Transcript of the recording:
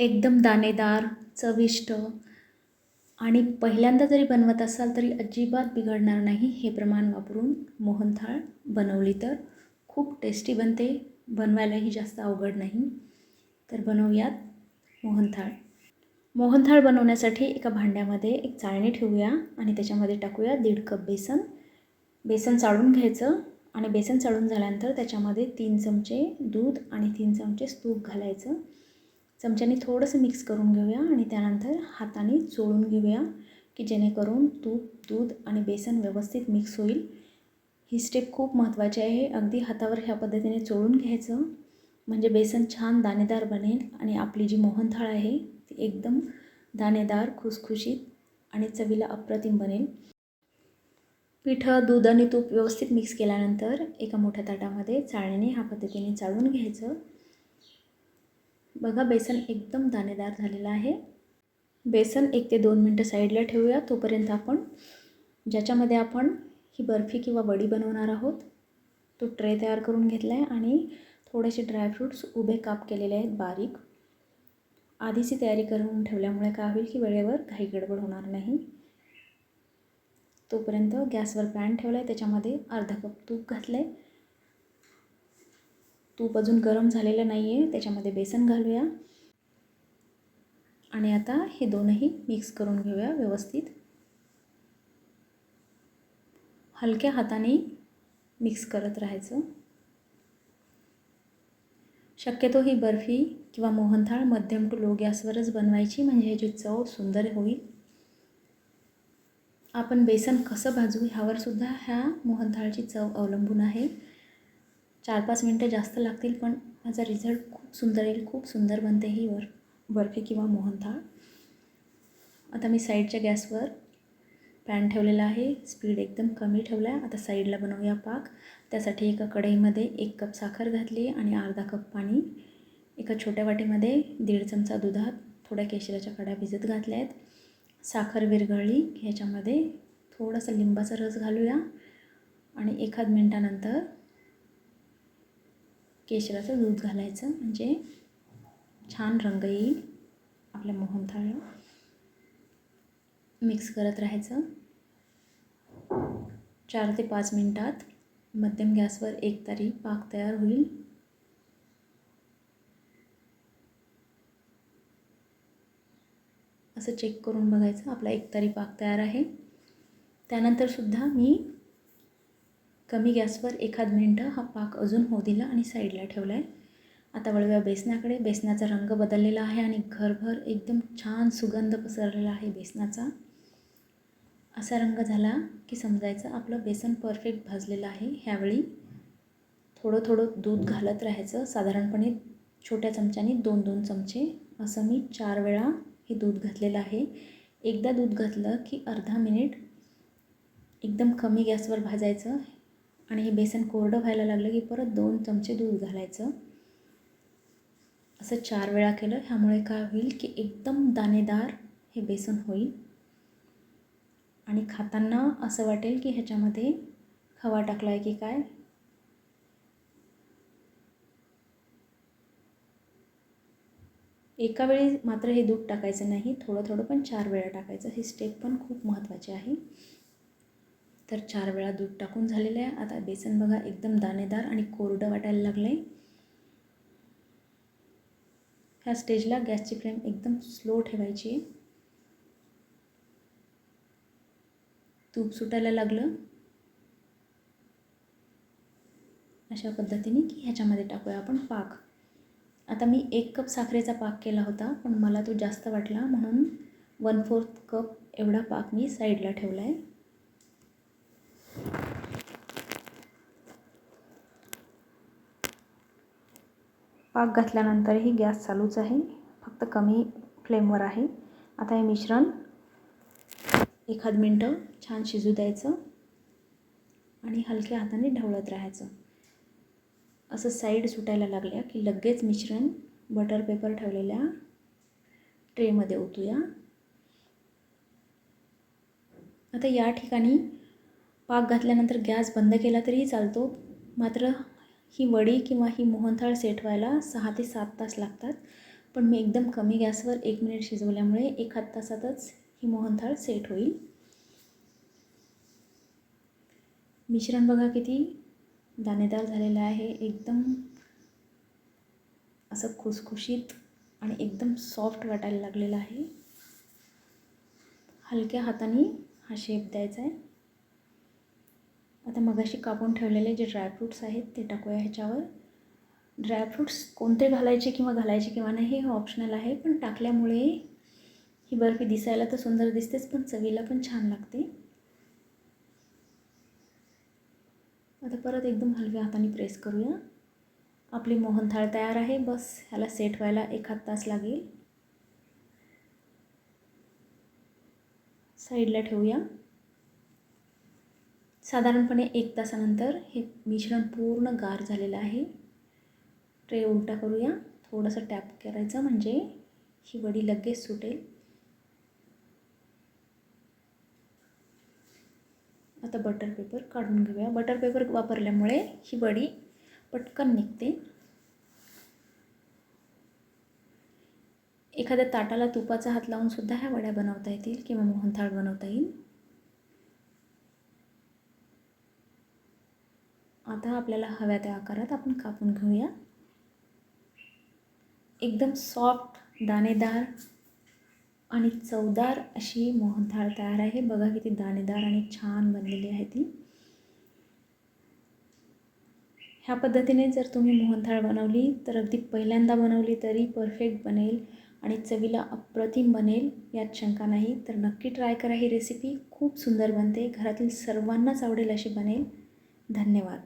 एकदम दाणेदार चविष्ट आणि पहिल्यांदा जरी बनवत असाल तरी अजिबात बिघडणार नाही. हे प्रमाण वापरून मोहनथाळ बनवली तर खूप टेस्टी बनते. बनवायलाही जास्त अवघड नाही. तर बनवूयात मोहनथाळ मोहनथाळ बनवण्यासाठी एका भांड्यामध्ये एक चाळणी ठेवूया आणि त्याच्यामध्ये टाकूया दीड कप बेसन. बेसन चाळून घ्यायचं आणि बेसन चाळून झाल्यानंतर त्याच्यामध्ये तीन चमचे दूध आणि तीन चमचे तूप घालायचं. चमच्याने थोडंसं मिक्स करून घेऊया आणि त्यानंतर हाताने चोळून घेऊया की जेणेकरून तूप दूध आणि बेसन व्यवस्थित मिक्स होईल. ही स्टेप खूप महत्त्वाची आहे. अगदी हातावर ह्या पद्धतीने चोळून घ्यायचं. म्हणजे बेसन छान दाणेदार बनेल आणि आपली जी मोहनथाळ आहे ती एकदम दाणेदार खुसखुशीत आणि चवीला अप्रतिम बनेल. पिठं दूध आणि तूप व्यवस्थित मिक्स केल्यानंतर एका मोठ्या ताटामध्ये चाळणीने ह्या पद्धतीने चाळून घ्यायचं. बघा बेसन एकदम दाणेदार झालेलं आहे. बेसन एक ते दोन मिनटं साईडला ठेवूया. तोपर्यंत आपण ज्याच्यामध्ये आपण ही बर्फी किंवा वडी बनवणार आहोत तो ट्रे तयार करून घेतला आहे आणि थोडेसे ड्रायफ्रूट्स उभे काप केलेले आहेत बारीक. आधीची तयारी करून ठेवल्यामुळे काय होईल की वेळेवर काही गडबड होणार नाही. तोपर्यंत गॅसवर पॅन ठेवला आहे त्याच्यामध्ये अर्धा कप तूप घातलं आहे तूप अजून गरम झालेलं नाही आहे त्याच्यामध्ये बेसन घालूया. आणि आता हे दोनही मिक्स करून घेऊया व्यवस्थित. हलक्या हाताने मिक्स करत राहायचं. शक्यतो ही बर्फी किंवा मोहनथाळ मध्यम टू लो गॅसवरच बनवायची म्हणजे ह्याची चव सुंदर होईल. आपण बेसन कसं भाजू ह्यावर सुद्धा ह्या मोहनथाळची चव अवलंबून आहे. चार पाच मिनटं जास्त लागतील पण माझा रिझल्ट खूप सुंदर येईल खूप सुंदर बनते ही वर बर्फी किंवा मोहनथाळ. आता मी साईडच्या गॅसवर पॅन ठेवलेला आहे स्पीड एकदम कमी ठेवला आहे आता साईडला बनवूया पाक. त्यासाठी एका कढईमध्ये एक कप साखर घातली आणि अर्धा कप पाणी. एका छोट्या वाटीमध्ये दीड चमचा दुधात थोड्या केशराच्या कड्या भिजत घातल्या आहेत साखर विरघळली ह्याच्यामध्ये थोडासा लिंबाचा रस घालूया. आणि एखाद मिनटानंतर केशराचं दूध घालायचं. म्हणजे छान रंग येईल आपल्या मोहनथाळला. मिक्स करत राहायचं. चार ते पाच मिनटात मध्यम गॅसवर एक तारी पाक तयार होईल. असं चेक करून बघायचं. आपला एक तारी पाक तयार आहे. त्यानंतरसुद्धा मी कमी गॅसवर एखाद मिनटं हा पाक अजून होऊ दिला आणि साईडला ठेवला आहे आता वळव्या बेसनाकडे बेसनाचा रंग बदललेला आहे आणि घरभर एकदम छान सुगंध पसरलेला आहे बेसनाचा. असा रंग झाला की समजायचं आपलं बेसन परफेक्ट भाजलेलं आहे ह्यावेळी. थोडं थोडं दूध घालत राहायचं साधारणपणे छोट्या चमच्याने दोन दोन चमचे. असं मी चार वेळा हे दूध घातलेलं आहे. एकदा दूध घातलं की अर्धा मिनिट एकदम कमी गॅसवर भाजायचं आणि हे बेसन कोरडं व्हायला लागलं की परत दोन चमचे दूध घालायचं. असं चार वेळा केलं ह्यामुळे काय होईल की एकदम दाणेदार हे बेसन होईल. आणि खाताना असं वाटेल की ह्याच्यामध्ये खवा टाकला आहे की काय? एका वेळी मात्र हे दूध टाकायचं नाही थोडं थोडं पण चार वेळा टाकायचं. ही स्टेप पण खूप महत्त्वाची आहे. तर चार वेळा दूध टाकून झालेलं आहे. आता बेसन बघा एकदम दाणेदार आणि कोरडं वाटायला लागलं आहे ह्या स्टेजला गॅसची फ्लेम एकदम स्लो ठेवायची. आहे तूप सुटायला लागलं. अशा पद्धतीने की ह्याच्यामध्ये टाकूया आपण पाक. आता मी एक कप साखरेचा पाक केला होता पण मला तो जास्त वाटला म्हणून वन फोर्थ कप एवढा पाक मी साईडला ठेवला आहे पाक घातल्यानंतरही गॅस चालूच आहे. फक्त कमी फ्लेमवर आहे. आता हे मिश्रण एखाद मिनटं छान शिजू द्यायचं आणि हलक्या हाताने ढवळत राहायचं. असं साईड सुटायला लागल्या की लगेच मिश्रण बटर पेपर ठेवलेल्या ट्रेमध्ये ओतूया. आता या ठिकाणी पाक घातल्यानंतर गॅस बंद केला तरीही चालतो. मात्र ही वडी किंवा ही मोहनथाळ सेट व्हायला सहा ते सात तास लागतात. पण मी एकदम कमी गॅसवर एक मिनिट शिजवल्यामुळे एखाद तासातच ही मोहनथाळ सेट होईल. मिश्रण बघा किती दाणेदार झालेलं आहे. एकदम असं खुसखुशीत आणि एकदम सॉफ्ट वाटायला लागलेलं आहे. हलक्या हाताने हा शेप द्यायचा आहे आता मगाशी कापून ठेवलेले जे ड्रायफ्रूट्स आहेत ते टाकूया ह्याच्यावर. ड्रायफ्रूट्स कोणते घालायचे किंवा घालायचे किंवा नाही हे ऑप्शनल आहे पण टाकल्यामुळे ही बर्फी दिसायला तर सुंदर दिसतेच पण चवीला पण छान लागते. आता परत एकदम हलव्या हाताने प्रेस करूया. आपली मोहनथाळ तयार आहे बस ह्याला सेट व्हायला एखाद तास लागेल. साईडला ठेवूया. साधारणपणे एक तासानंतर हे मिश्रण पूर्ण गार झालेलं आहे. ट्रे उलटा करूया. थोडंसं टॅप करायचं म्हणजे ही वडी लगेच सुटेल. आता बटर पेपर काढून घेऊया. बटर पेपर वापरल्यामुळे ही वडी पटकन निघते. एखाद्या ताटाला तुपाचा हात लावून सुद्धा ह्या वड्या बनवता येतील किंवा मोहनथाळ बनवता येईल. आता आपल्याला हव्या त्या आकारात आपण कापून घेऊया. एकदम सॉफ्ट दाणेदार आणि चवदार अशी मोहनथाळ तयार आहे. बघा किती दाणेदार आणि छान बनलेली आहे ती. ह्या पद्धतीने जर तुम्ही मोहनथाळ बनवली तर अगदी पहिल्यांदा बनवली तरी परफेक्ट बनेल आणि चवीला अप्रतिम बनेल. यात शंका नाही. तर नक्की ट्राय करा ही रेसिपी खूप सुंदर बनते. घरातील सर्वांनाच आवडेल अशी बनेल. धन्यवाद.